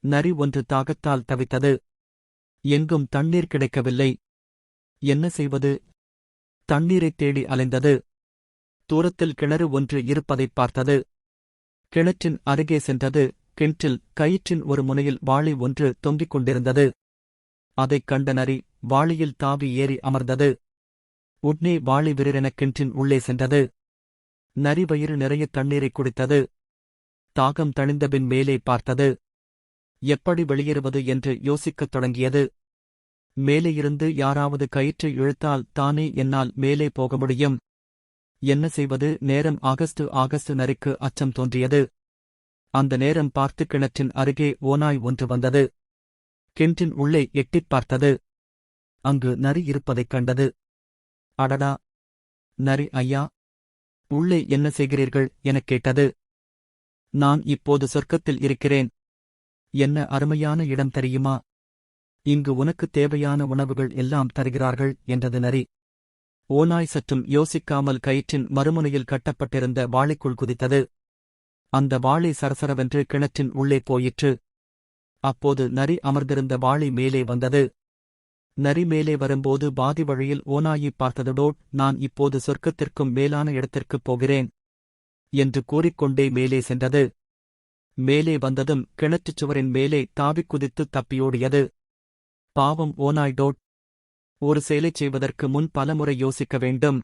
நரி ஒன்று தாகத்தால் தவித்தது. எங்கும் தண்ணீர் கிடைக்கவில்லை. என்ன செய்வது? தண்ணீரைத் தேடி அலைந்தது. தூரத்தில் கிணறு ஒன்று இருப்பதைப் பார்த்தது. கிணற்றின் அருகே சென்றது. கிணற்றில் கயிற்றின் ஒரு முனையில் வாளி ஒன்று தொங்கிக் கொண்டிருந்தது. அதைக் கண்ட நரி வாளியில் தாவி ஏறி அமர்ந்தது. உட்னே வாளி விரிரென கிணற்றின் உள்ளே சென்றது. நரி வயிறு நிறைய தண்ணீரைக் குடித்தது. தாகம் தணிந்தபின் மேலே பார்த்தது. எப்படி வெளியேறுவது என்று யோசிக்கத் தொடங்கியது. மேலே இருந்து யாராவது கயிற்றை இழுத்தால் தானே என்னால் மேலே போக முடியும். என்ன செய்வது? நேரம் ஆகஸ்டு ஆகஸ்டு நரிக்கு அச்சம் தோன்றியது. அந்த நேரம் பார்த்து கிணற்றின் அருகே ஓநாய் ஒன்று வந்தது. கிணற்றின் உள்ளே எட்டிப் பார்த்தது. அங்கு நரி இருப்பதைக் கண்டது. அடடா! நரி ஐயா! உள்ளே என்ன செய்கிறீர்கள்? எனக் கேட்டது. நான் இப்போது சொர்க்கத்தில் இருக்கிறேன். என்ன அருமையான இடம் தெரியுமா? இங்கு உனக்கு தேவையான உணவுகள் எல்லாம் தருகிறார்கள் என்றது நரி. ஓநாய் சற்றும் யோசிக்காமல் கயிற்றின் மறுமுனையில் கட்டப்பட்டிருந்த வாளைக்குள் குதித்தது. அந்த வாளை சரசரவென்று கிணற்றின் உள்ளே போயிற்று. அப்போது நரி அமர்ந்திருந்த வாளை மேலே வந்தது. நரி மேலே வரும்போது பாதி வழியில் ஓநாயைப் பார்த்ததோடு நான் இப்போது சொர்க்கத்திற்கும் மேலான இடத்திற்குப் போகிறேன் என்று கூறிக்கொண்டே மேலே சென்றது. மேலே வந்ததும் கிணற்றுச் சுவரின் மேலே தாவிக் குதித்து தப்பியோடியது. பாவம் ஓனாய்டோட் ஒரு செயலைச் செய்வதற்கு முன் பலமுறை யோசிக்க வேண்டும்.